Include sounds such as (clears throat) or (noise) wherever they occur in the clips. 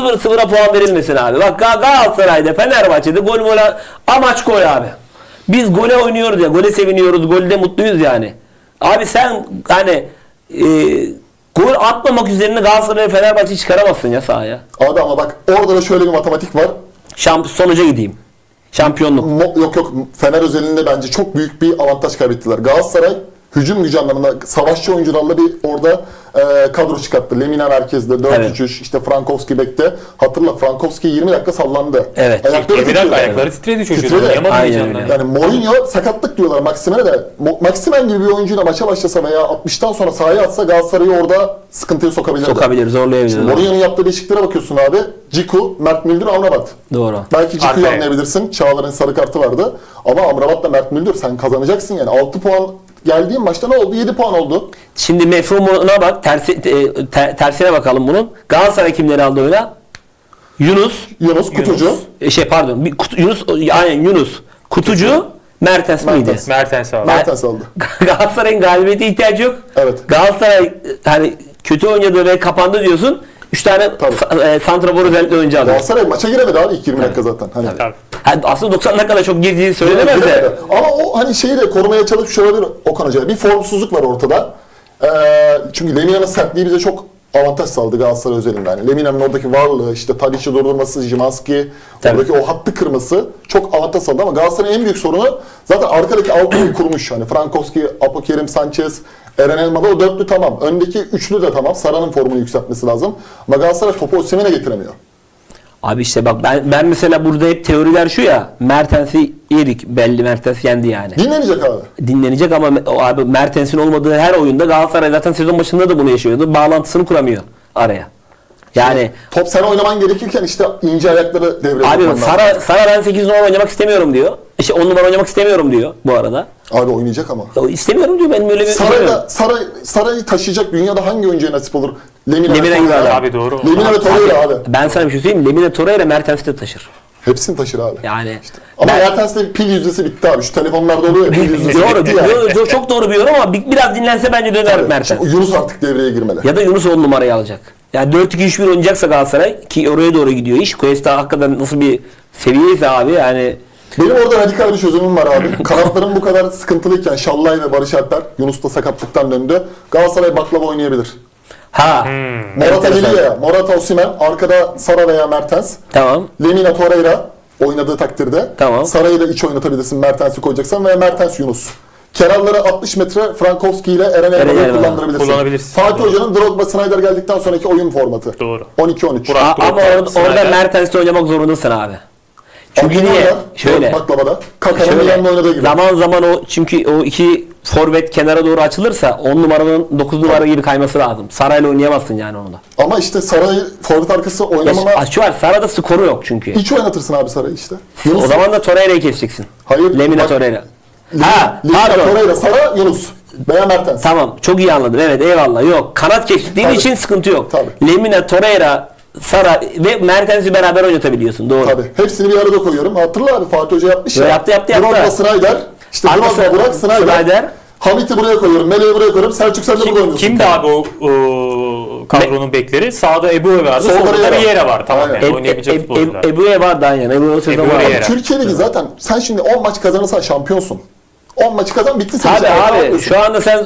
0-0'a puan verilmesin abi. Bak Gal- Galatasaray'da Fenerbahçe'de gol mol amaç gol abi. Biz gole oynuyoruz ya. Gole seviniyoruz. Golde mutluyuz yani. Abi sen hani e, gol atmamak üzerine Galatasaray Fenerbahçe'yi çıkaramazsın ya sahaya. Abi ama bak orada da şöyle bir matematik var. Şamp sonuca gideyim. Şampiyonluk. Mo- yok yok Fener özelinde bence çok büyük bir avantaj kaybettiler. Galatasaray hücum gücü anlamında savaşçı oyuncularla bir orada e, kadro çıkarttı. Lemina merkezde 4-3-3 Evet. işte Frankowski bekte. Hatırla Frankowski 20 dakika sallandı. Evet. Ayakları 20 dakika titriyordu. ayakları titredi çocuğun. Titredi. Aynen öyle. Yani Mourinho sakatlık diyorlar Maximen'e de. Maximen gibi bir oyuncuyla maça başlasa veya 60'tan sonra sahaya atsa Galatasaray'ı orada sıkıntıya sokabilirdi. Sokabilir, zorlayabilir. Mourinho'nun yaptığı değişikliklere bakıyorsun abi. Ciku, Mert Müldür, Amrabat. Doğru. Belki Ciku'yu anlayabilirsin. Çağlar'ın sarı kartı vardı. Ama Amrabat'la Mert Müldür sen kazanacaksın yani. 6 puan geldiğin maçta ne oldu? 7 puan oldu. Şimdi mefhumuna bak. Tersi, e, te- tersine bakalım bunun. Galatasaray kimleri aldı oyuna? Yunus. Yunus, Kutucu. e, Şey pardon. Bir, Kut- Yunus. Aynen Yunus. Kutucu. Mertens miydi? Mertens. Mertens abi. Mertens aldı. (laughs) Galatasaray'ın galibiyete ihtiyacı yok. Evet. Galatasaray hani kötü oynadı ve kapandı diyorsun. 3 tane Tabii. e, santrafor özellikle oyuncu aldı. Galatasaray maça giremedi abi ilk 20 dakika zaten. Hani Tabii. Ha, aslında 90 dakikada çok girdiğini söylenemez de. Ama o hani şeyi de korumaya çalışmış olabilir Okan Hoca. Bir formsuzluk var ortada. Ee, çünkü Lemina'nın sertliği bize çok avantaj sağladı Galatasaray özelinde. Yani Lemina'nın oradaki varlığı, işte Tadic'i durdurması, Jimanski, oradaki o hattı kırması çok avantaj sağladı ama Galatasaray'ın en büyük sorunu zaten arkadaki altıyı (coughs) kurmuş. Hani Frankowski, Apokerim, Sanchez, Eren Elmalı o dörtlü tamam. Öndeki üçlü de tamam. Sara'nın formunu yükseltmesi lazım. Ama Galatasaray topu Osimhen'e getiremiyor. Abi işte bak ben ben mesela burada hep teoriler şu ya. Mertens'i yedik. Belli Mertens yendi yani. Dinlenecek abi. dinlenecek ama o abi Mertens'in olmadığı her oyunda Galatasaray zaten sezon başında da bunu yaşıyordu. Bağlantısını kuramıyor araya. Yani Top sen oynaman gerekirken işte ince ayakları devreye abi. Sara, Sara ben 8 numara oynamak istemiyorum diyor. İşte 10 numara oynamak istemiyorum diyor bu arada. Abi oynayacak ama. O istemiyorum diyor benim öyle bir Saray'da, Saray, Saray'ı taşıyacak dünyada hangi oyuncuya nasip olur? Lemina, Lemina ve Torreira. Abi doğru. Lemina ve Torreira abi. Ben sana bir şey söyleyeyim mi? Lemina Torreira Mertens'i de taşır. Hepsini taşır abi. Yani Ama ben- Mertens'te pil yüzdesi bitti abi. Şu telefonlarda oluyor ya pil (laughs) yüzdesi doğru, bitti yani. doğru, çok doğru bir yorum ama bir- biraz dinlense bence döner Mertens. Şimdi Yunus artık devreye girmeli. Ya da Yunus 10 numarayı alacak. Yani 4-2-3-1 oynayacaksa Galatasaray ki oraya doğru gidiyor iş. Cuesta hakikaten nasıl bir seviyeyse abi yani Benim orada radikal bir çözümüm var abi. (laughs) Kanatların bu kadar sıkıntılıyken Şallay ve Barış Alper, Yunus da sakatlıktan döndü. Galatasaray baklava oynayabilir. Ha Morata Enteresan. geliyor ya. Morata Osimhen, arkada Sara veya Mertens. tamam. Lemina Torreira oynadığı takdirde. Tamam. Saray'ı da iç oynatabilirsin Mertens'i koyacaksan veya Mertens Yunus. Kenarlara 60 metre Frankowski ile Eren Elmalı'yı Elmalı. kullandırabilirsin. Kullanabilirsin. Fatih Doğru. Hoca'nın Drogba Snyder geldikten sonraki oyun formatı. Doğru. 12-13. Burak- ama Drogba, orada, orada. Mertens'le oynamak zorundasın abi. Çünkü Abdullah niye? da Şöyle. Baklavada. Kaka'nın yanında oynadığı gibi. zaman zaman o çünkü o iki forvet kenara doğru açılırsa 10 numaranın 9 numara gibi kayması lazım. Sarayla oynayamazsın yani onu da. Ama işte Saray'ı forvet arkası Ya, oynamama Açı var. Sarayda skoru yok çünkü. hiç oynatırsın abi Saray'ı işte. O zaman da Torreira'yı keseceksin. Hayır, Lemina bak- Torreira. Ha, Lemina. Torreira, Sara, Yunus. Veya Mertens. Tamam çok iyi anladım. Evet eyvallah. Yok kanat geçtiğin için sıkıntı yok. Tabii. Lemina, Torreira, Sara ve Mertens'i beraber oynatabiliyorsun. Doğru. Tabii. Hepsini bir arada koyuyorum. Hatırla abi Fatih Hoca yapmış ya. yaptı, yaptı, yaptı. Drogba, Snyder. İşte Drogba, Burak, Snyder. Snyder. Hamit'i buraya koyuyorum. Meleği buraya koyuyorum. Selçuk sen de burada Kim, oynuyorsun. kimdi abi o, o kadronun bekleri? Sağda Ebu vardı, Solda solda da Riera. Riera var. Tamam yani oynayabilecek futbolcular. Ebu Evar'dan yani. Ebu Ebu var. Türkiye Ligi zaten sen şimdi 10 maç kazanırsan şampiyonsun. 10 maçı kazan bitti senin Abi abi şu anda sen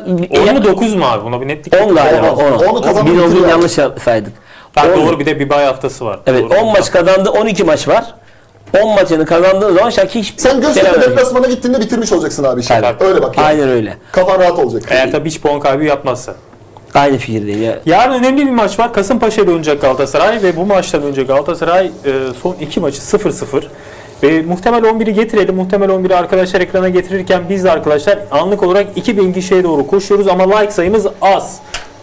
10 mu 9 mu abi? Buna bir netlik 10 galiba On, 10. onu kazanmak Bir bitti olduğunu yani. yanlış saydık. Ha, On. doğru bir de bir bay haftası var. Evet Doğru. 10 maç kazandı 12 maç var. 10 maçını kazandığın zaman Şaki hiç Sen Göztepe deplasmana gittiğinde bitirmiş olacaksın abi işi. Öyle bak. yani. Aynen öyle. Kafan rahat olacak. Eğer tabii hiç puan kaybı yapmazsa. Aynı fikirdeyim ya. Yarın önemli bir maç var. Kasımpaşa ile oynayacak Galatasaray ve bu maçtan önce Galatasaray e, son iki maçı 0-0. Ve muhtemel 11'i getirelim. Muhtemel 11'i arkadaşlar ekrana getirirken biz de arkadaşlar anlık olarak 2000 kişiye doğru koşuyoruz ama like sayımız az.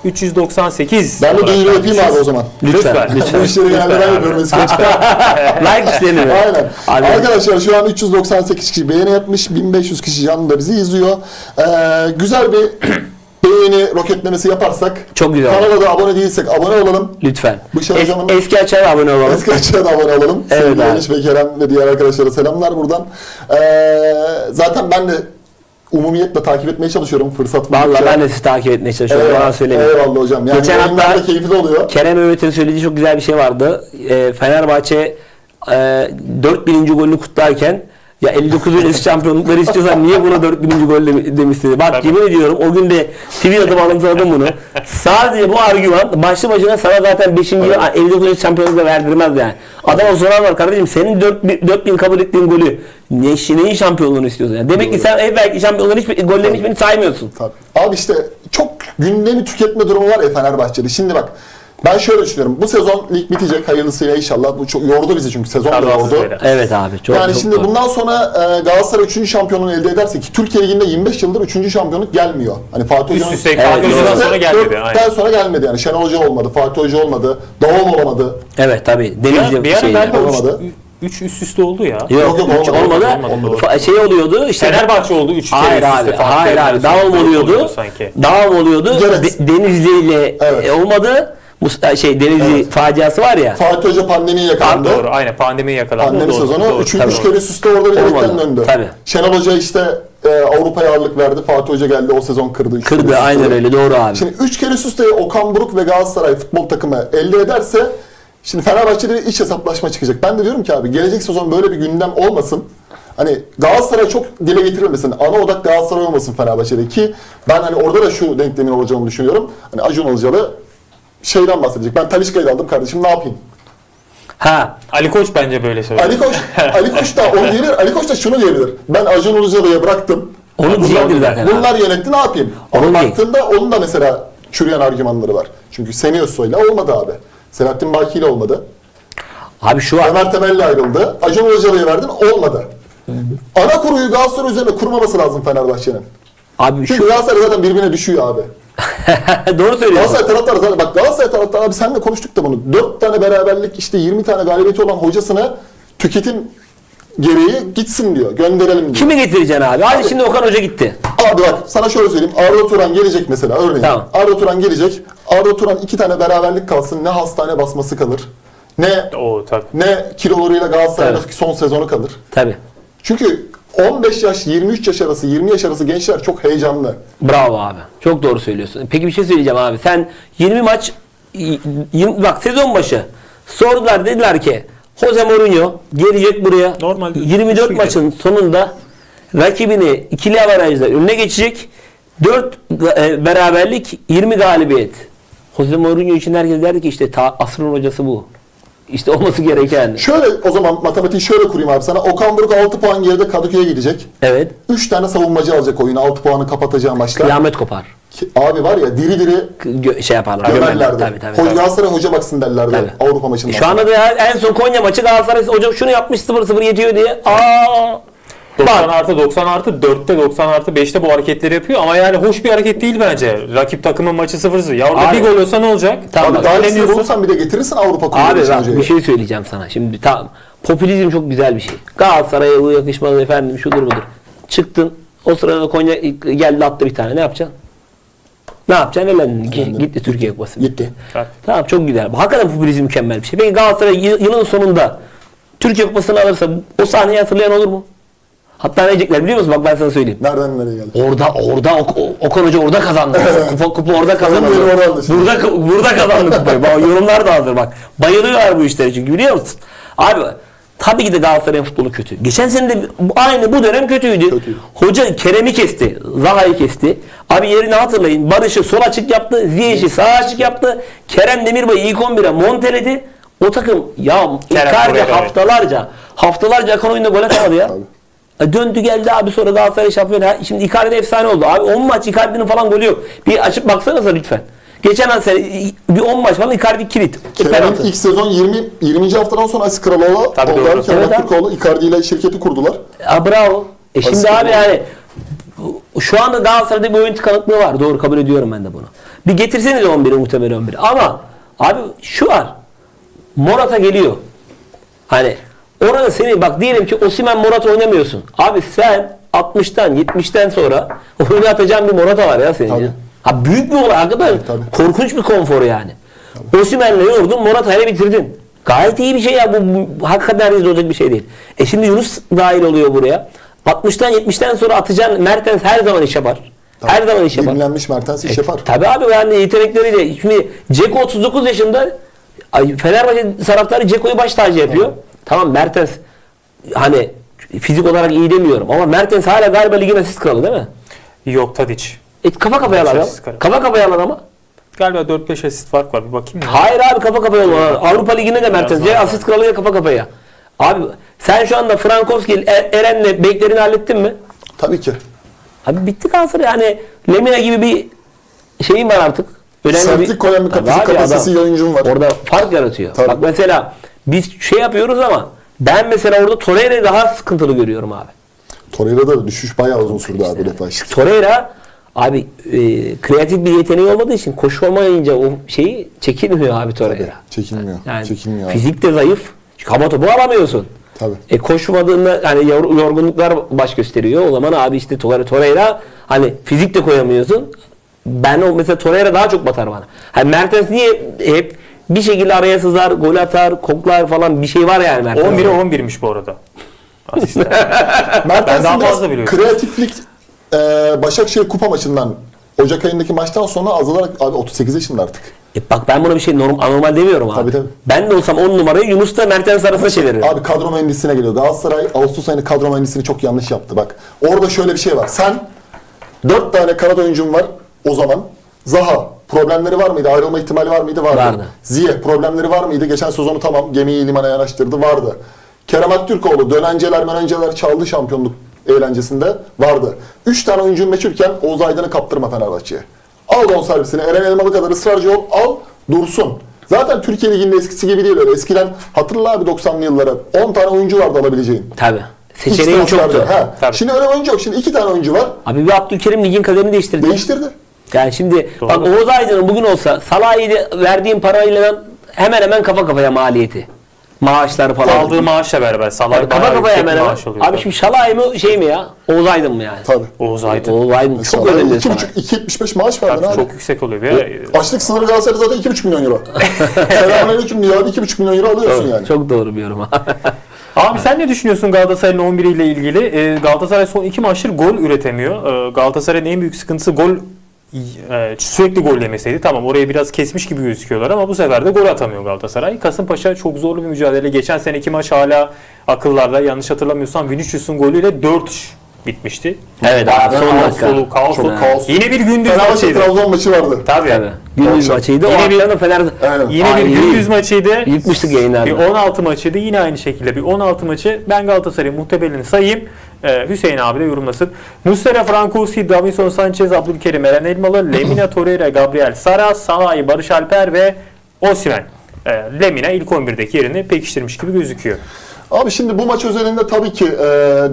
398. Ben de olarak duyuru yapayım abi o zaman. Lütfen. Lütfen. Lütfen. Bu işleri genelde ben yapıyorum eskiden. (laughs) like isteyelim. (laughs) Aynen. Abi- Arkadaşlar şu an 398 kişi beğeni yapmış. 1500 kişi yanında bizi izliyor. Ee, güzel bir (clears throat) beğeni roketlemesi yaparsak. Çok güzel. Kanala da abone değilsek abone olalım. Lütfen. Bu şey Es- hocamın- eski açar abone olalım. Eski açığa da abone olalım. Evet Sevgili. Enis ve Kerem ve diğer arkadaşlara selamlar buradan. Ee, zaten ben de umumiyetle takip etmeye çalışıyorum fırsat buldukça. ben de sizi takip etmeye çalışıyorum. Eyvallah, Yalan söylemiyorum. eyvallah hocam. Yani Geçen da keyifli oluyor. Kerem Öğret'in söylediği çok güzel bir şey vardı. E, Fenerbahçe e, 4000. golünü kutlarken ya 59 öncesi şampiyonlukları istiyorsan niye buna 4000. gol de- demişti. Bak Tabii. yemin ediyorum o gün de TV adım alıntıladım bunu. Sadece bu argüman başlı başına sana zaten 5. 59 öncesi şampiyonluk da verdirmez yani. Adam o sorar var kardeşim senin 4000 4000 kabul ettiğin golü ne, neyin şampiyonluğunu istiyorsun yani. Demek ki sen evvelki şampiyonların hiçbir, gollerin hiçbirini saymıyorsun. Tabii. Abi işte çok gündemi tüketme durumu var ya Fenerbahçe'de. Şimdi bak ben şöyle düşünüyorum. Bu sezon lig bitecek hayırlısıyla inşallah. Bu çok yordu bizi çünkü sezon da yordu. Evet abi çok yani çok şimdi doğru. bundan sonra e, Galatasaray 3. şampiyonluğunu elde ederse ki Türkiye Ligi'nde 25 yıldır 3. şampiyonluk gelmiyor. Hani Fatih Üst Hoca'nın üste Evet, Fatih Hoca'dan sonra gelmedi. Aynen. sonra gelmedi yani. Şenol Hoca olmadı, Fatih Hoca olmadı, Doğan olamadı. Evet tabii. Bir Denizli bir ara şey. olmadı. 3 üst üste oldu ya. Yok, Yok, olmadı, olmadı. olmadı, Fa- Şey oluyordu işte. Fenerbahçe oldu 3 kere Hayır üst abi. üste Hayır abi. sonra Davam dört oluyordu. sanki. Davam oluyordu. Evet. De- Denizli ile Evet. e, olmadı. Mus- şey Denizli Evet. faciası var ya. Fatih Hoca pandemiye yakalandı. doğru aynen pandemi yakalandı. Pandemi doğru, sezonu doğru, 3. tabii. üç kere üst üste orada bir Olmadı, direkten döndü. tabii. Şenol Hoca işte e, Avrupa'ya ağırlık verdi. Fatih Hoca geldi o sezon kırdı. üç kere Kırdı üst aynen üste. öyle doğru abi. Şimdi 3 kere üst üste Okan Buruk ve Galatasaray futbol takımı elde ederse şimdi Fenerbahçe'de bir iç hesaplaşma çıkacak. Ben de diyorum ki abi gelecek sezon böyle bir gündem olmasın. Hani Galatasaray çok dile getirilmesin. Ana odak Galatasaray olmasın Fenerbahçe'de ki ben hani orada da şu denklemin olacağını düşünüyorum. Hani Acun Ilıcalı şeyden bahsedecek. Ben Talişka'yı aldım kardeşim ne yapayım? Ha. Ali Koç bence böyle söylüyor. Ali Koç, (laughs) Ali Koç da onu diyebilir. Ali Koç da şunu diyebilir. Ben Acun Ilıcalı'ya bıraktım. Onu diyecektir zaten. Bunlar yönetti ne yapayım? Ama Onu baktığında onun da mesela çürüyen argümanları var. Çünkü Seni Özsoy'la olmadı abi. Selahattin Baki ile olmadı. Abi şu var. Ömer Temel'le ayrıldı. Acun Ilıcalı'ya verdin olmadı. Ana kuruyu Galatasaray üzerine kurmaması lazım Fenerbahçe'nin. Abi Çünkü şu Galatasaray zaten birbirine düşüyor abi. (laughs) doğru söylüyorsun. Galatasaray taraftarı zaten bak Galatasaray taraftarı abi senle konuştuk da bunu. 4 tane beraberlik işte 20 tane galibiyeti olan hocasına tüketim gereği gitsin diyor. Gönderelim diyor. Kimi getireceksin abi? Hadi şimdi Okan Hoca gitti. Abi bak sana şöyle söyleyeyim. Arda Turan gelecek mesela örneğin. Tamam. Arda Turan gelecek. Arda Turan iki tane beraberlik kalsın. Ne hastane basması kalır. Ne O tabii. ne kilolarıyla Galatasaray'da Evet. son sezonu kalır. Tabii. Çünkü 15 yaş 23 yaş arası 20 yaş arası gençler çok heyecanlı. Bravo abi. Çok doğru söylüyorsun. Peki bir şey söyleyeceğim abi. Sen 20 maç y- y- bak sezon başı sordular dediler ki Jose Mourinho gelecek buraya. Normalde 24 şu maçın sonunda rakibini ikili avarajla önüne geçecek. 4 beraberlik 20 galibiyet. Jose Mourinho için herkes derdi ki işte ta, asrın hocası bu. İşte olması gereken. Şöyle o zaman matematiği şöyle kurayım abi sana. Okan Buruk 6 puan geride Kadıköy'e gidecek. Evet. 3 tane savunmacı alacak oyunu 6 puanı kapatacağı maçlar. Kıyamet kopar. Ki- Abi var ya diri diri Gö- şey yaparlar. gömerler. gömerlerdi. Tabii tabii. Hoca tabii. Galatasaray hoca baksın derlerdi Tabii. Avrupa maçında. Şu anda da en son Konya maçı Galatasaray hocam şunu yapmış 0-0 yetiyor diye. Aa! 90 Bak. artı 90 artı 4'te 90 artı 5'te bu hareketleri yapıyor ama yani hoş bir hareket değil bence. Rakip takımın maçı 0-0. Ya orada Abi. bir gol olsa ne olacak? Tamam. Abi daha Eğleniyorsun. bulursan bir de getirirsin Avrupa Kulübü Abi bak bir şey söyleyeceğim sana. Şimdi tamam. Popülizm çok güzel bir şey. Galatasaray'a bu yakışmaz efendim şudur budur. Çıktın. O sırada Konya geldi attı bir tane. Ne yapacaksın? Ne yapacaksın? Elendin. Gi- Gitti Türkiye Kupası. Gitti. Tamam çok güzel. Hakikaten popülizm mükemmel bir şey. Peki Galatasaray yı- yılın sonunda Türkiye Kupası'nı alırsa o sahneyi hatırlayan olur mu? Hatta ne diyecekler biliyor musun? Bak ben sana söyleyeyim. Nereden nereye geldi? Orada orada Ok- O- Okan Hoca orada kazandı. (laughs) kupa, kupa orada kazandı. Burada burada kazandı kupayı. Bak, yorumlar da hazır bak. Bayılıyorlar bu işlere çünkü biliyor musun? Abi tabii ki de Galatasaray'ın futbolu kötü. Geçen sene de bu- aynı bu dönem kötüydü. Kötü. Hoca Kerem'i kesti. Zaha'yı kesti. Abi yerini hatırlayın. Barış'ı sol açık yaptı. Ziyech'i sağ açık yaptı. Kerem Demirbay'ı ilk 11'e monteledi. O takım ya Kerem kadar. haftalarca haftalarca akan oyunda gol atamadı ya. E Döndü geldi abi sonra Galatasaray şampiyon. Şimdi Icardi efsane oldu. Abi 10 maç Icardi'nin falan golü yok. Bir açıp baksanıza lütfen. Geçen sene bir 10 maç falan Icardi kilit. Kerem'in Penaltı. ilk sezon 20 20. haftadan sonra Aziz Kraloğlu doğru. Kerem Evet. Aktürkoğlu Icardi ile şirketi kurdular. Ha, bravo. E şimdi Aslında abi yani şu anda Galatasaray'da bir oyun tıkanıklığı var. Doğru kabul ediyorum ben de bunu. Bir getirseniz 11'i muhtemelen 11'i. Ama abi şu var. Morata geliyor. Hani orada seni bak diyelim ki Osimhen Morata oynamıyorsun. Abi sen 60'tan 70'ten sonra (laughs) oyunu atacağın bir Morata var ya senin. Tabii. ya. Ha büyük bir olay hakikaten. tabii. Korkunç bir konfor yani. Osimhen'le yordun Morata'yla bitirdin. Gayet iyi bir şey ya bu, bu hakikaten rezil olacak bir şey değil. E şimdi Yunus dahil oluyor buraya. 60'tan 70'ten sonra atacağın Mertens her zaman iş yapar. Her zaman iş yapar. Dinlenmiş Mertens iş yapar. Tabii abi yani yetenekleriyle. Şimdi Ceko 39 yaşında Fenerbahçe taraftarı Ceko'yu baş tacı yapıyor. Tamam Mertens hani fizik olarak iyi demiyorum ama Mertens hala galiba ligin asist kralı değil mi? Yok Tadic. E, kafa kafaya adam. Asist kralı. Kafa kafaya ama. Galiba 4-5 asist fark var. Bir bakayım mı? Hayır abi kafa kafaya olma. Avrupa Ligi'nde de Mertens. Ya asist kralı ya kafa kafaya. Abi sen şu anda Frankowski, E- Eren'le beklerini hallettin mi? Tabii ki. Abi bitti Galatasaray yani Lemina gibi bir şeyin var artık. Önemli Sertlik koyan bir Tabii fizik abi, kapasitesi adam oyuncum var. Orada fark yaratıyor. Tabii. Bak mesela biz şey yapıyoruz ama ben mesela orada Torreira'yı daha sıkıntılı görüyorum abi. Torreira'da düşüş bayağı uzun sürdü abi bu defa. Torreira abi e, kreatif bir yeteneği olmadığı için koşu olmayınca o şeyi çekilmiyor abi Torreira. Çekilmiyor. Yani Çekilmiyor abi. fizik de zayıf. Çünkü hava topu alamıyorsun. Tabii. E koşmadığında hani yor- yorgunluklar baş gösteriyor. O zaman abi işte Torreira hani fizik de koyamıyorsun. Ben o mesela Torreira daha çok batar bana. Hani Mertens niye hep bir şekilde araya sızar, gol atar, koklar falan bir şey var yani Mertens. 11'e 11'miş bu arada. Asistler. (laughs) Mertens'in daha fazla biliyorum. kreatiflik e, Başakşehir kupa maçından Ocak ayındaki maçtan sonra azalarak abi 38 yaşında artık. E bak ben buna bir şey norm, anormal demiyorum abi. Tabii, tabii. Ben de olsam 10 numarayı Yunus'la Mertens arasına çeviririm. Abi kadro mühendisliğine geliyor. Galatasaray Ağustos ayında kadro mühendisliğini çok yanlış yaptı. Bak orada şöyle bir şey var. Sen 4 tane kanat oyuncun var o zaman. Zaha problemleri var mıydı? Ayrılma ihtimali var mıydı? Vardı. Vardı. Ziye problemleri var mıydı? Geçen sezonu tamam gemiyi limana yanaştırdı. Vardı. Kerem Aktürkoğlu dönenceler menenceler çaldı şampiyonluk eğlencesinde vardı. 3 tane oyuncun meçhulken Oğuz Aydın'ı kaptırma Fenerbahçe'ye. Al bonservisini. Eren Elmalı kadar ısrarcı ol. Al dursun. Zaten Türkiye Ligi'nde eskisi gibi değil öyle. Eskiden hatırla abi 90'lı yılları 10 tane oyuncu vardı alabileceğin. Tabii. Seçeneğin çoktu. Ha. Tabii. Şimdi öyle oyuncu yok. Şimdi 2 tane oyuncu var. Abi bir Abdülkerim ligin kaderini değiştirdi. Değiştirdi. Yani şimdi Doğru. bak Oğuz Aydın'ın bugün olsa Salah'ı verdiğim parayla hemen hemen kafa kafaya maliyeti. Maaşları falan. Aldığı maaşla beraber Salah Abi kafa kafaya hemen bir hemen. Abi şimdi Şalay mı şey mi ya? Oğuz Aydın mı yani? Tabii. Oğuz Aydın. Oğuz Aydın çok Mesela önemli 2,5 sana. 2.75 maaş verdin Tabii abi. çok yüksek oluyor. Ve Açlık sınırı Galatasaray zaten 2,5 milyon euro. (laughs) Selamünaleyküm diyor abi 2,5 milyon euro alıyorsun yani. Çok doğru bir yorum. Abi (laughs) sen ne düşünüyorsun Galatasaray'ın 11 ile ilgili? Ee, Galatasaray son iki maçtır gol üretemiyor. Ee, Galatasaray'ın en büyük sıkıntısı gol e, sürekli gol yemeseydi. Tamam orayı biraz kesmiş gibi gözüküyorlar ama bu sefer de gol atamıyor Galatasaray. Kasımpaşa çok zorlu bir mücadele. Geçen seneki maç hala akıllarda. Yanlış hatırlamıyorsam Vinicius'un golüyle 4 bitmişti. Evet abi, son dakika. dolu, kaos Çok kaos. Yine bir gündüz Fenerbahçe maçıydı. Trabzon maçı vardı. Tabii. Tabii. Gündüz Akşam. maçıydı. Yine bir- da Fener Aynen. Yine Ay, bir gündüz maçıydı. Yıkmıştık yayınlarda. Bir 16 maçıydı yine aynı şekilde bir 16 maçı ben Galatasaray'ın muhtebelini sayayım. Ee, Hüseyin abi de yorumlasın. Muslera, Francosi, Davinson Sanchez, Abdülkerim, Eren Elmalı, (clears throat) Lemina Torreira, Gabriel Sara, Salahi, Barış Alper ve Osimhen. Ee, Lemina ilk 11'deki yerini pekiştirmiş gibi gözüküyor. Abi şimdi bu maç özelinde tabii ki e,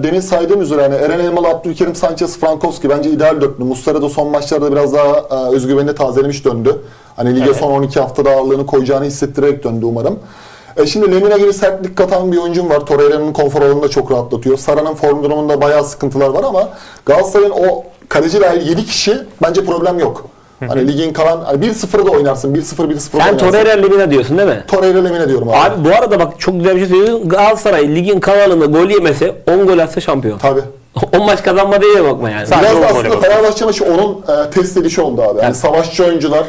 demin saydığım üzere hani Eren Elmalı, Abdülkerim, Sanchez, Frankowski bence ideal dörtlü. Muslera da son maçlarda biraz daha e, özgüvenini tazelemiş döndü. Hani lige Evet. son 12 haftada ağırlığını koyacağını hissettirerek döndü umarım. E şimdi Lemina gibi sertlik katan bir oyuncum var. Torreira'nın konfor alanını da çok rahatlatıyor. Sara'nın form durumunda bayağı sıkıntılar var ama Galatasaray'ın o kaleci dahil 7 kişi bence problem yok. Hani ligin kalan hani 1-0'a da oynarsın. 1-0 1-0 Sen oynarsın. Torreira Lemina diyorsun değil mi? Torreira Lemina diyorum abi. Abi bu arada bak çok güzel bir şey söylüyorsun. Galatasaray ligin kalanında gol yemese 10 gol atsa şampiyon. Tabii. (laughs) 10 maç kazanma değil bakma yani. Biraz da aslında. Fenerbahçe maçı onun e, test edişi oldu abi. Yani savaşçı oyuncular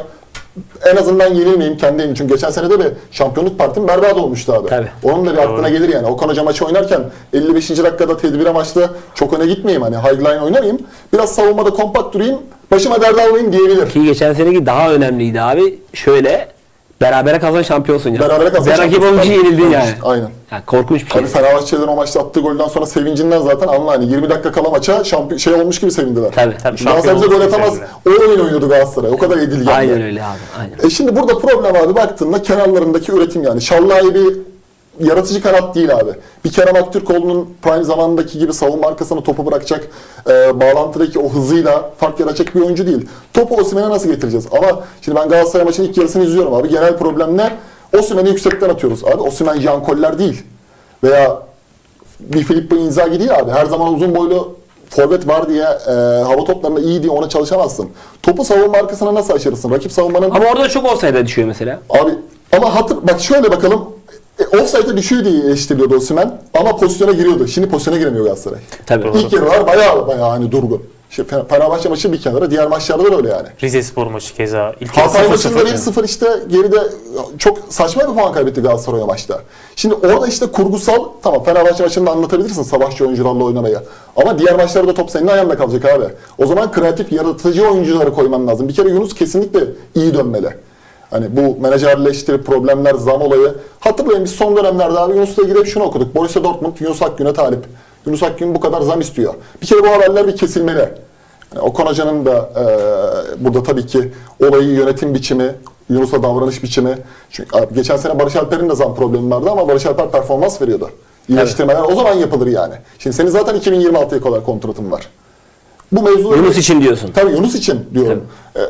en azından yenilmeyeyim kendi. Çünkü geçen sene de bir şampiyonluk partim berbat olmuştu abi. Tabii. Onun da bir aklına gelir yani. Okan Hoca maçı oynarken 55. dakikada tedbir amaçlı çok öne gitmeyeyim hani highline oynamayayım. Biraz savunmada kompakt durayım. Başıma dert almayayım diyebilir. Ki geçen seneki daha önemliydi abi. Şöyle berabere kazan şampiyonsun ya. Berabere kazan Ve rakip şampiyonsun. olunca yenildin yani. aynen. yani. Korkunç bir şey. Tabii Fenerbahçe'den o maçta attığı golden sonra sevincinden zaten anla hani 20 dakika kala maça şampiyon şey olmuş gibi sevindiler. Tabii. Tabii Galatasaray bize gol atamaz. O oyun oynuyordu Galatasaray. O kadar edilgen. Aynen öyle abi. Aynen. E şimdi burada problem abi baktığında kenarlarındaki üretim yani. Şallay bir yaratıcı kanat değil abi. Bir Kerem Aktürkoğlu'nun prime zamandaki gibi savunma arkasına topu bırakacak, e, bağlantıdaki o hızıyla fark yaratacak bir oyuncu değil. Topu Osimhen'e nasıl getireceğiz? Ama şimdi ben Galatasaray maçının ilk yarısını izliyorum abi. Genel problem ne? Osimhen'i yüksekten atıyoruz. Abi Osimhen Jan Koller değil. Veya bir Filippo Inzaghi değil abi. Her zaman uzun boylu forvet var diye e, hava toplarında iyi diye ona çalışamazsın. Topu savunma arkasına nasıl aşırırsın? Rakip savunmanın Ama orada çok olsaydı düşüyor mesela. Abi ama hatır bak şöyle bakalım. E, offside'e düşüyor diye eleştiriliyordu Osimhen ama pozisyona giriyordu. Şimdi pozisyona giremiyor Galatasaray. Tabii. İlk yarılar bayağı bayağı hani durgun. İşte Fe- Fenerbahçe maçı bir kenara, diğer maçlarda da öyle yani. Rize Spor maçı keza. İlk Hatay 0-0 maçında yani. 1-0 işte geride çok saçma bir puan kaybetti Galatasaray maçta. Şimdi orada işte kurgusal tamam Fenerbahçe maçında anlatabilirsin savaşçı oyuncularla oynamayı. Ama diğer maçlarda top senin ayağında kalacak abi. O zaman kreatif yaratıcı oyuncuları koyman lazım. Bir kere Yunus kesinlikle iyi dönmeli. Hani bu menajerleştirip problemler, zam olayı. Hatırlayın biz son dönemlerde abi Yunus'la ilgili şunu okuduk. Borussia Dortmund Yunus Akgün'e talip. Yunus Akgün bu kadar zam istiyor. Bir kere bu haberler bir kesilmeli. Yani Okan Hoca'nın da e, burada tabii ki olayı yönetim biçimi, Yunus'a davranış biçimi. Çünkü abi geçen sene Barış Alper'in de zam problemi vardı ama Barış Alper performans veriyordu. İyileştirmeler o zaman yapılır yani. Şimdi senin zaten 2026'ya kadar kontratın var. Bu mevzu Yunus için diyorsun. Tabii Yunus için diyorum. Ee,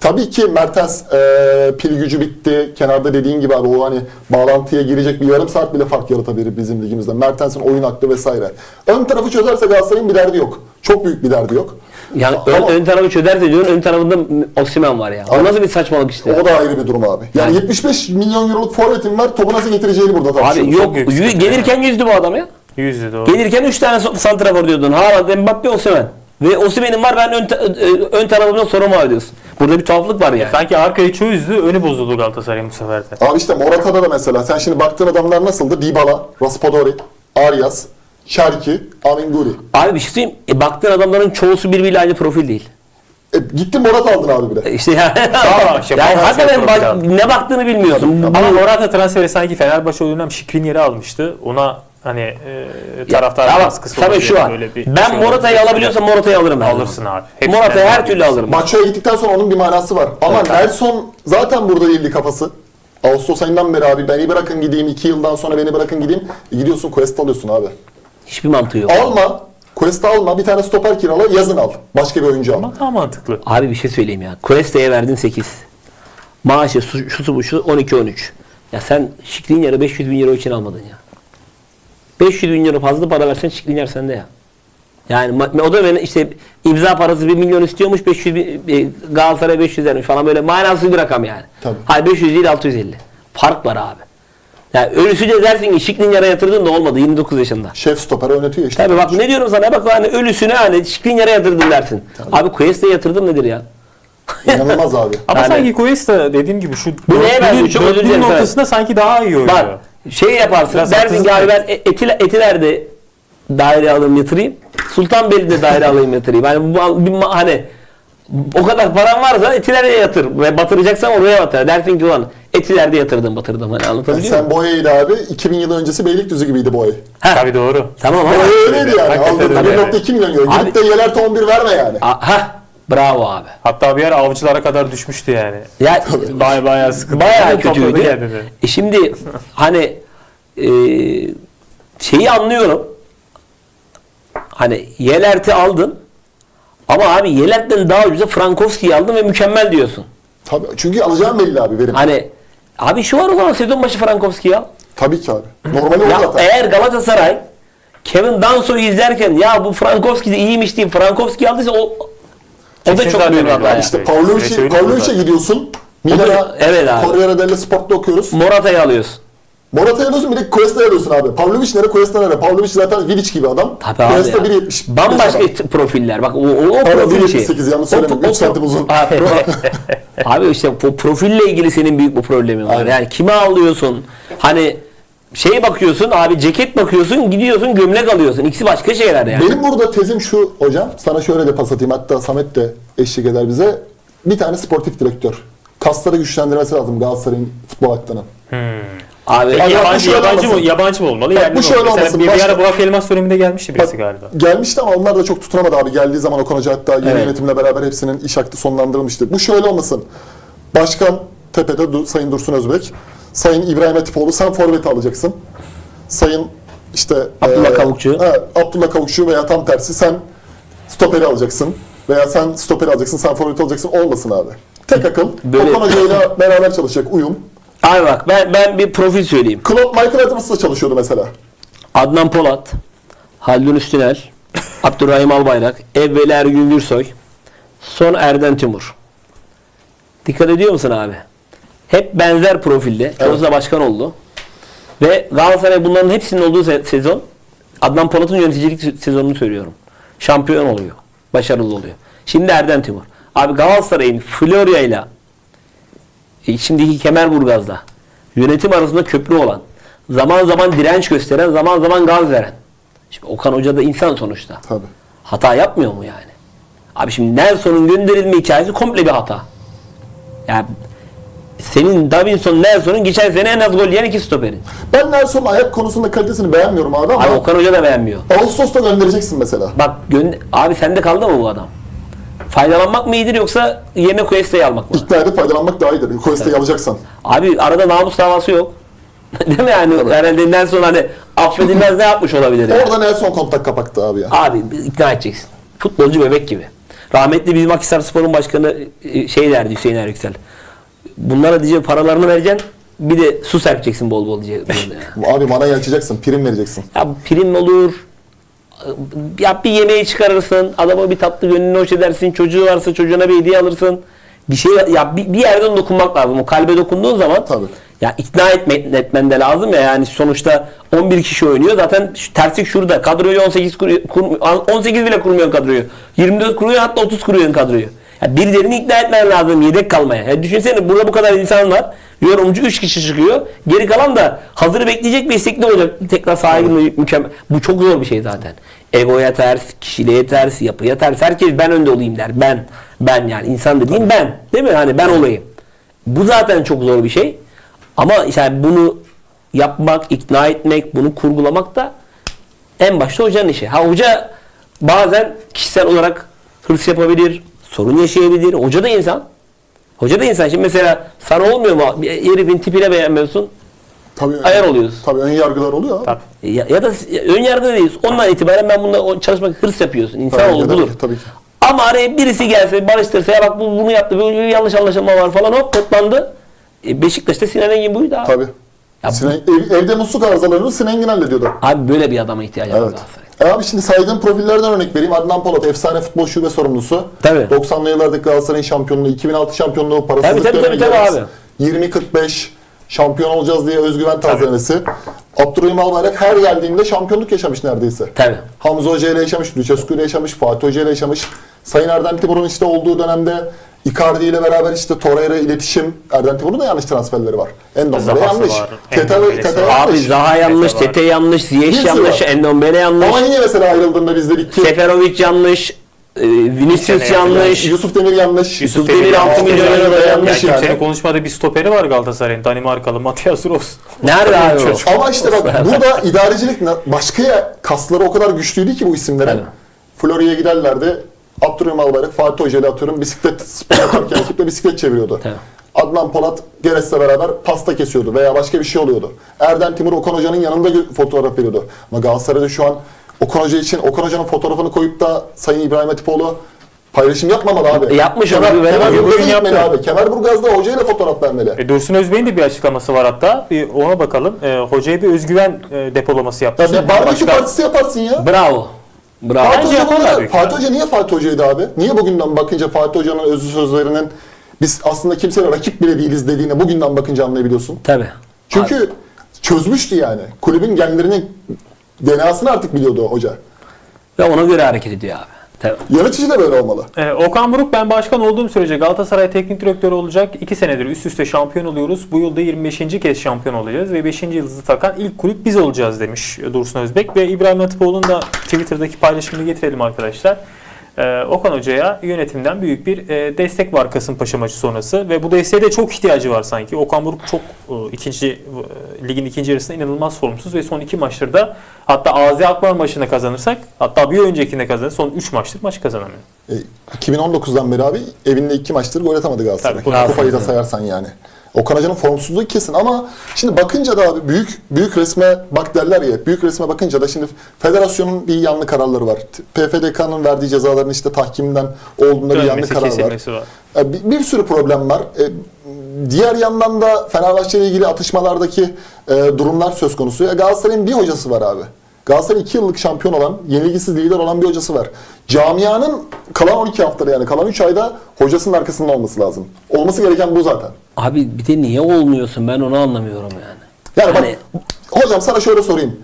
tabii ki Mertens e, pil gücü bitti. Kenarda dediğin gibi abi o hani bağlantıya girecek bir yarım saat bile fark yaratabilir bizim ligimizde. Mertens'in oyun aklı vesaire. Ön tarafı çözerse Galatasaray'ın bir derdi yok. Çok büyük bir derdi yok. Yani Ama- ön, ön tarafı çözerse diyorsun ön tarafında Osimhen var ya. O nasıl bir saçmalık işte. O da ayrı bir durum abi. Yani, Yani- 75 milyon euroluk forvetin var. Topu nasıl getireceğini burada Abi tartışıyoruz. yok büyük yü- sıkıntı gelirken yüzdü bu adam ya. Yüzde doğru. Gelirken 3 tane so- santrafor diyordun. Haaland, Mbappe, Osimhen. Ve Osimhen'in var ben ön, ta- ö- ön tarafımda sorun var diyorsun. Burada bir tuhaflık var yani. Sanki arkayı çözdü, önü bozuldu Galatasaray'ın bu sefer de. Abi işte Morata'da da mesela sen şimdi baktığın adamlar nasıldı? Dybala, Raspadori, Arias, Şarki, Aminguri. Abi bir şey söyleyeyim. E, baktığın adamların çoğusu birbiriyle aynı profil değil. E, gittin Morata aldın abi bir de. E, İşte yani, Sağ- şey, yani hakikaten bak, ne baktığını bilmiyorsun. Ama Morata transferi sanki Fenerbahçe o dönem Şikrinyer'i almıştı. Ona hani e, taraftar Ya baskısı şu an. böyle bir Ben şey Morata'yı alabiliyorsam Morata'yı alırım. her Alırsın abi. Hepsinden Morata'yı her türlü alırım. Maço'ya gittikten sonra onun bir manası var. Ama Evet. Nelson zaten burada değildi kafası. Ağustos ayından beri abi beni bırakın gideyim, iki yıldan sonra beni bırakın gideyim. E, gidiyorsun Quest alıyorsun abi. Hiçbir mantığı yok. Alma, Quest alma, bir tane stoper kirala, yazın al. Başka bir oyuncu al. Ama daha mantıklı. Abi bir şey söyleyeyim ya. Cueste'ye verdin 8. Maaşı şu, şusu bu şu 12-13. Ya sen Şiklinyar'ı 500 bin euro için almadın ya. 500 bin euro fazla para versen Şiklinyar sende ya. Yani o da beni işte imza parası 1 milyon istiyormuş 500 bin, e, Galatasaray 500 vermiş falan böyle manasız bir rakam yani. Tabii. Hayır 500 değil 650. Fark var abi. Yani ölüsü de dersin ki Şiklinyar'a yatırdın da olmadı 29 yaşında. Şef stoper oynatıyor işte. Tabii bak ne diyorum sana bak hani ölüsüne hani Şiklinyar'a yatırdın dersin. Abi Cueste'ye yatırdım nedir ya? İnanılmaz abi. Ama Yani- sanki Cuesta dediğim gibi şu Bu neye benziyor? Çok özür dilerim ortasında sanki daha iyi oynuyor. Bak şey yaparsın Biraz dersin ki abi ben et. e- Etiler, Etiler'de daire alayım yatırayım. Sultanbeyli'de daire alayım yatırayım. Yani bu bir hani o kadar paran varsa Etiler'e yatır ve batıracaksan oraya batır. Dersin ki ulan Etiler'de yatırdım batırdım hani Yani anlatabiliyor muyum? sen Boya'ydı abi. 2000 yıl öncesi Beylikdüzü gibiydi Boya. Ha, Tabii doğru. Tamam ama Boya öyleydi yani. Aldın öyle. 1.2 milyon euro. Gidip de Yeler'te 11 verme yani. Ha bravo abi. Hatta bir yer avcılara kadar düşmüştü yani. Ya Baya baya sıkıntı. bayağı Topladı kötüydü. kendini. E şimdi hani e, şeyi anlıyorum. Hani Yelert'i aldın. Ama abi Yelert'ten daha ucuza Frankowski'yi aldın ve mükemmel diyorsun. Tabii. Çünkü alacağım belli abi verim. Hani abi şu var o zaman sezon başı Frankowski'yi al. Tabii ki abi. Normali o Ya zaten. eğer Galatasaray Kevin Danso'yu izlerken ya bu Frankowski de iyiymiş deyip Frankowski aldıysa o o da çok büyük hata. İşte Pavlovic'e öyle Pavlovic'e zaten. gidiyorsun. Milan'a, evet abi. Corriere dello Sport'ta okuyoruz. Morata'yı alıyorsun. Morata'ya alıyorsun bir de Cuesta'ya alıyorsun abi. Pavlovic nere, Cuesta nere? Pavlovic zaten Vidic gibi adam. Tabii abi Cuesta ya. 1.70. Bambaşka adam. profiller. Bak o, o, o profil şey. 1.78 yanlış o- 3 santim uzun. (laughs) Abi işte bu profille ilgili senin büyük bir problemin var. Aynen. Yani kime alıyorsun? Hani şeye bakıyorsun abi ceket bakıyorsun gidiyorsun gömlek alıyorsun. İkisi başka şeyler yani. Benim burada tezim şu hocam. Sana şöyle de pas atayım. Hatta Samet de eşlik eder bize. Bir tane sportif direktör. Kasları güçlendirmesi lazım Galatasaray'ın futbol aklının. Abi Peki Abi, bu yabancı, yabancı mı, olmasın. yabancı mı olmalı? Bak, yerli bu mi şöyle olmalı? Mesela olmasın. Bir, bir Başka- ara Burak Elmas döneminde gelmişti birisi Bak, galiba. Gelmişti ama onlar da çok tutunamadı abi. Geldiği zaman Okan Hoca hatta yeni Evet. yönetimle beraber hepsinin iş akti sonlandırılmıştı. Bu şöyle olmasın. Başkan tepede Du- Sayın Dursun Özbek. Sayın İbrahim Atipoğlu sen forveti alacaksın. Sayın işte Abdullah eee, Kavukçu. he, Abdullah Kavukçu veya tam tersi sen stoperi alacaksın. Veya sen stoperi alacaksın, sen forveti alacaksın. Olmasın abi. Tek akıl. Böyle- Okan Hoca'yla beraber çalışacak uyum. abi bak ben ben bir profil söyleyeyim. Klopp Michael Edwards'la çalışıyordu mesela. Adnan Polat, Haldun Üstüner, Abdurrahim Albayrak, evveli Ergün Gürsoy, son Erden Timur. Dikkat ediyor musun abi? Hep benzer profilde. Çoğusu da başkan oldu. Ve Galatasaray bunların hepsinin olduğu se- sezon Adnan Polat'ın yöneticilik se- sezonunu söylüyorum. Şampiyon oluyor. Başarılı oluyor. Şimdi Erdem Timur. Abi Galatasaray'ın Florya ile e, şimdiki Kemerburgaz'da yönetim arasında köprü olan, zaman zaman direnç gösteren, zaman zaman gaz veren. Şimdi Okan Hoca da insan sonuçta. Tabii. Hata yapmıyor mu yani? Abi şimdi Nelson'un gönderilme hikayesi komple bir hata. Yani senin Davinson, Nelson'un geçen sene en az gol yiyen iki stoperin. Ben Nelson'un ayak konusunda kalitesini beğenmiyorum abi ama Abi Okan Hoca da beğenmiyor. Ağustos'ta göndereceksin mesela. Bak gön- abi sende kaldı mı bu adam? Faydalanmak mı iyidir yoksa yerine Cuesta'yı almak mı? İkna edip faydalanmak daha iyidir. Cuesta'yı alacaksan. Abi arada namus davası yok. (laughs) Değil mi yani? Herhalde Nelson hani affedilmez ne yapmış olabilir yani? Orada Nelson kontak kapaktı abi ya. Abi ikna edeceksin. Futbolcu bebek gibi. Rahmetli bizim Akhisar Spor'un başkanı e, şey derdi Hüseyin Eryüksel. Bunlara diyecek paralarını vereceksin. Bir de su serpeceksin bol bol diye. (laughs) Abi manayı açacaksın, prim vereceksin. ya prim olur. Ya bir yemeği çıkarırsın. Adama bir tatlı gönlünü hoş edersin. Çocuğu varsa çocuğuna bir hediye alırsın. Bir şey ya bir, bir yerden dokunmak lazım. O kalbe dokunduğun zaman Tabii. ya ikna etme, etmen de lazım ya yani sonuçta 11 kişi oynuyor. Zaten şu- terslik şurada. Kadroyu 18 kuruyor, kur- 18 bile kurmuyorsun kadroyu. 24 kuruyor hatta 30 kuruyorsun kadroyu. Ya birilerini ikna etmen lazım yedek kalmaya. Ya düşünsene burada bu kadar insan var. Yorumcu 3 kişi çıkıyor. Geri kalan da hazırı bekleyecek ve istekli olacak. Tekrar sahaya girmeyi mükemmel. Bu çok zor bir şey zaten. Egoya ters, kişiliğe ters, yapıya ters. Herkes ben önde olayım der. Ben, ben yani insan dediğim ben. Değil mi? Hani ben olayım. Bu zaten çok zor bir şey. Ama işte bunu yapmak, ikna etmek, bunu kurgulamak da en başta hocanın işi. Ha hoca bazen kişisel olarak hırs yapabilir, sorun yaşayabilir. Hoca da insan. Hoca da insan. Şimdi mesela sana olmuyor mu? Bir herifin tipine beğenmiyorsun. Tabii Ayar oluyoruz. Tabii ön yargılar oluyor abi. Tabii. Ya, ya da ön yargıda değiliz. Ondan itibaren ben o çalışmak hırs yapıyorsun. İnsan olur budur. tabii ki. Ama araya birisi gelse barıştırsa ya bak bu bunu yaptı. Bu bir yanlış anlaşılma var falan hop toplandı. E, Beşiktaş'ta Sinan Engin buydu abi. Tabii. Ya Sinan, ev- evde musluk arızalarını Sinan Engin hallediyordu. Abi böyle bir adama ihtiyacı var Evet. E abi şimdi saydığım profillerden örnek vereyim. Adnan Polat, efsane futbol şube sorumlusu. Tabii. 90'lı yıllardaki Galatasaray'ın şampiyonluğu, 2006 şampiyonluğu, parasızlık Tabii, tabii, tabii, tabii abi. 20-45 şampiyon olacağız diye özgüven tazelemesi. Abdurrahim Albayrak her geldiğinde şampiyonluk yaşamış neredeyse. Tabii. Hamza Hoca ile yaşamış, Lucescu ile yaşamış, Fatih Hoca ile yaşamış. Sayın Erdem Timur'un işte olduğu dönemde Icardi ile beraber işte Torreira iletişim, Erdem Timur'un da yanlış transferleri var. Endombele Zaha'sı yanlış. var, Tete, Endombele'si Tete var. yanlış. Abi Zaha yanlış, Tete var. Tete yanlış, Ziyech Birisi yanlış, var. Endombele yanlış, Ama niye mesela ayrıldığında biz dedik ki Seferovic yanlış, e, Vinicius sene yanlış. Yusuf Demir yanlış. Yusuf Demir 6 milyon euro Ya yanlış kimsenin yani. konuşmadığı bir stoperi var Galatasaray'ın. Danimarkalı Matias Ros. (laughs) Nerede abi o? Çocuk. Ama işte bak burada idarecilik na- başka ya kasları o kadar güçlüydü ki bu isimlerin. Florya'ya giderlerdi. Abdurrahim Albayrak, Fatih Hoca ile atıyorum bisiklet spor yaparken (coughs) ekiple bisiklet çeviriyordu. Tabii. Adnan Polat Geres'le beraber pasta kesiyordu veya başka bir şey oluyordu. Erdem Timur Okan Hoca'nın yanında fotoğraf veriyordu. Ama Galatasaray'da şu an Okan Hoca için Okan Hoca'nın fotoğrafını koyup da Sayın İbrahim Hatipoğlu paylaşım yapmamalı abi. Yapmış Kemer, Bugün gitmeli yaptı. abi. Kemerburgaz'da hocayla fotoğraf vermeli. E, Dursun Özbey'in de bir açıklaması var hatta. Bir ona bakalım. E, hocaya bir özgüven e, depolaması yaptı. Ya bir barbekü partisi yaparsın ya. Bravo. Bravo. Fatih Bence Hoca, yaparlar büyük Fatih. Hoca niye Fatih Hoca'ydı abi? Niye bugünden bakınca Fatih Hoca'nın özlü sözlerinin biz aslında kimseyle rakip bile değiliz dediğine bugünden bakınca anlayabiliyorsun. Tabii. Çünkü çözmüştü yani. Kulübün genlerini DNA'sını artık biliyordu hoca. Ve ona göre hareket ediyor abi. Tabii. Yönetici de böyle olmalı. Ee, Okan Buruk ben başkan olduğum sürece Galatasaray teknik direktörü olacak. 2 senedir üst üste şampiyon oluyoruz. Bu yılda 25. kez şampiyon olacağız ve 5. yıldızı takan ilk kulüp biz olacağız demiş Dursun Özbek ve İbrahim Hatipoğlu'nun da Twitter'daki paylaşımını getirelim arkadaşlar. Ee, Okan Hoca'ya yönetimden büyük bir e, destek var Kasımpaşa maçı sonrası ve bu desteğe de çok ihtiyacı var sanki. Okan Buruk çok e, ikinci e, ligin ikinci yarısında inanılmaz formsuz ve son iki maçtır da hatta AZ Akbar maçını kazanırsak hatta bir öncekinde kazanır son 3 maçtır maç kazanamıyor. E, 2019'dan beri abi evinde iki maçtır gol atamadı Galatasaray. Tabii, Kupayı da sayarsan yani. Okan Hoca'nın formsuzluğu kesin ama şimdi bakınca da abi büyük büyük resme bak derler ya büyük resme bakınca da şimdi federasyonun bir yanlı kararları var. PFDK'nın verdiği cezaların işte tahkiminden olduğunda bir yanlı karar var. var. E, Bir, bir sürü problem var. E, diğer yandan da Fenerbahçe ile ilgili atışmalardaki e, durumlar söz konusu. Ya Galatasaray'ın bir hocası var abi. Galatasaray 2 yıllık şampiyon olan, yenilgisiz lider olan bir hocası var. Camianın kalan 12 haftada yani kalan 3 ayda hocasının arkasında olması lazım. Olması gereken bu zaten. Abi bir de niye olmuyorsun ben onu anlamıyorum yani. Yani Hani- bak Hocam sana şöyle sorayım.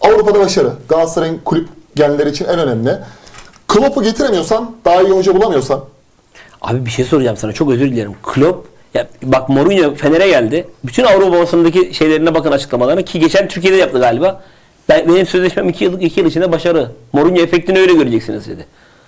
Avrupa'da başarı. Galatasaray'ın kulüp genleri için en önemli. Klopp'u getiremiyorsan, daha iyi hoca bulamıyorsan Abi bir şey soracağım sana. Çok özür dilerim. Klopp ya bak Mourinho Fener'e geldi. Bütün Avrupa basınındaki şeylerine bakın açıklamalarına ki geçen Türkiye'de yaptı galiba. Ben, benim sözleşmem 2 yıllık 2 yıl içinde başarı. Mourinho efektini öyle göreceksiniz dedi.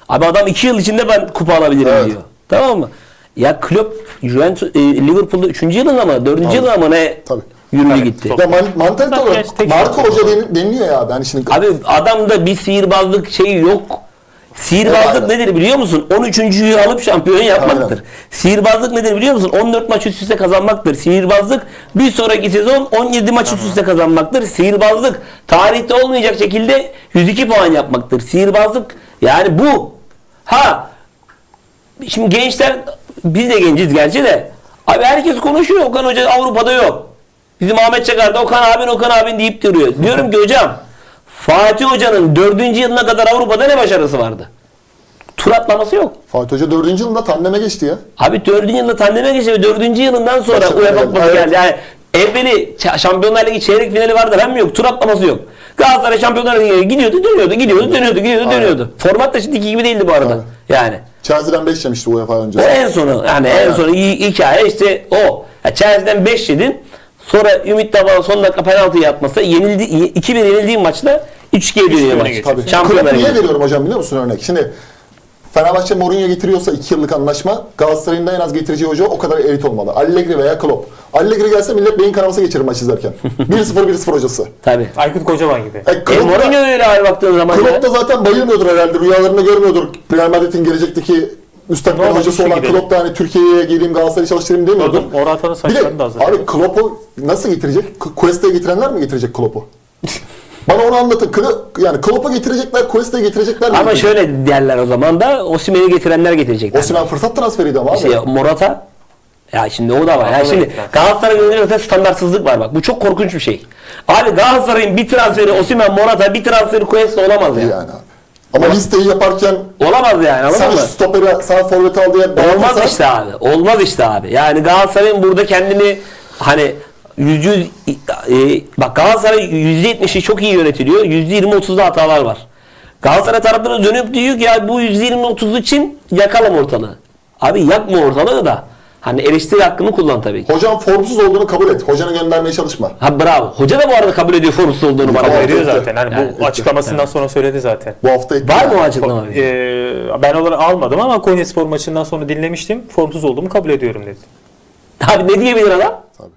Abi adam 2 yıl içinde ben kupa alabilirim Evet. diyor. Tamam mı? Ya Klopp Juventus e, Liverpool'da 3. yılında mı 4. yılında mı ne Tabii. yürüdü Tabii, gitti. Ya man, mantalite olarak Marco Hoca den- deniliyor ya. Yani şimdi Abi adamda bir sihirbazlık şeyi yok. Sihirbazlık Evet. nedir biliyor musun? 13.'yü alıp şampiyon yapmaktır. Aynen. Sihirbazlık nedir biliyor musun? 14 maç üst üste kazanmaktır. Sihirbazlık bir sonraki sezon 17 maç üst üste kazanmaktır. Sihirbazlık tarihte olmayacak şekilde 102 puan yapmaktır. Sihirbazlık yani bu. Ha şimdi gençler biz de genciz gerçi de. Abi herkes konuşuyor. Okan Hoca Avrupa'da yok. Bizim Ahmet Çakar'da Okan abin Okan abin deyip duruyor. Diyorum ki (laughs) hocam Fatih Hoca'nın dördüncü yılına kadar Avrupa'da ne başarısı vardı? Tur atlaması yok. Fatih Hoca 4. yılında tandeme geçti ya. Abi dördüncü yılında tandeme geçti ve dördüncü yılından sonra UEFA Kupası evet. geldi. Yani evveli Şampiyonlar Ligi çeyrek finali vardı hem yok. Tur atlaması yok. Galatasaray Şampiyonlar Ligi'ne gidiyordu, dönüyordu, gidiyordu, dönüyordu, gidiyordu, Aynen. dönüyordu. Format da şimdiki gibi değildi bu arada. Aynen. Yani. Chelsea'den 5 yemişti UEFA O öncesi. en sonu yani en Aynen. sonu iyi hikaye işte o. Ya Chelsea'den 5 yedin. Sonra Ümit Davala son dakika penaltıyı atması yenildi 2-1 yenildiğin maçta 3-2'ye dönüyor maç. Tabii. Şampiyonlar niye veriyorum hocam biliyor musun örnek? Şimdi Fenerbahçe Mourinho getiriyorsa 2 yıllık anlaşma Galatasaray'ın da en az getireceği hoca o kadar elit olmalı. Allegri veya Klopp. Allegri gelse millet beyin kanaması geçirir maç izlerken. (laughs) 1-0 1-0 hocası. Tabii. Aykut Kocaman gibi. E, E, Klopp, Mourinho da, öyle abi baktığın zaman. Klopp da zaten bayılmıyordur herhalde. Rüyalarında görmüyordur. Real Madrid'in gelecekteki müstakbel Normal hocası olan gidelim. Klopp da hani Türkiye'ye geleyim Galatasaray'ı çalıştırayım demiyordur. Gördüm, Morata'nın Bir de saçlarını da hazır. abi Klopp'u nasıl getirecek? Cuesta'yı getirenler mi getirecek Klopp'u? Bana onu anlatın. Klo- yani Klopp'u getirecekler, Cuesta'yı getirecekler mi? Ama getirecek? şöyle derler o zaman da Osimhen'i getirenler getirecekler. Osimhen fırsat transferiydi ama abi. Şey, Morata ya şimdi o da var. Yani Akıllı şimdi herifler. Galatasaray yönetiminde standartsızlık var bak. Bu çok korkunç bir şey. Abi Galatasaray'ın bir transferi Osimhen, Morata, bir transferi Cuesta olamaz ya. Yani abi. Ama listeyi yaparken Olamaz yani anladın sen mı? stoperi, sen forvet al diye Olmaz dağıtırsan- işte abi. Olmaz işte abi. Yani Galatasaray'ın burada kendini hani yüz yüz e, bak Galatasaray yüzde yetmişi çok iyi yönetiliyor. Yüzde yirmi otuzda hatalar var. Galatasaray taraftarı dönüp diyor ki ya bu yüzde yirmi otuz için yakalım ortalığı. Abi yakma ortalığı da. Hani eleştiri hakkını kullan tabii ki. Hocam formsuz olduğunu kabul et. Hocanı göndermeye çalışma. Ha bravo. Hoca da bu arada kabul ediyor formsuz olduğunu bana. Veriyor etti. zaten. Hani Yani, bu açıklamasından sonra söyledi zaten. Bu hafta etti. Var mı o açıklama? Ee, ben olarak almadım ama Konyaspor maçından sonra dinlemiştim. Formsuz olduğumu kabul ediyorum dedi. Abi ne diyebilir adam?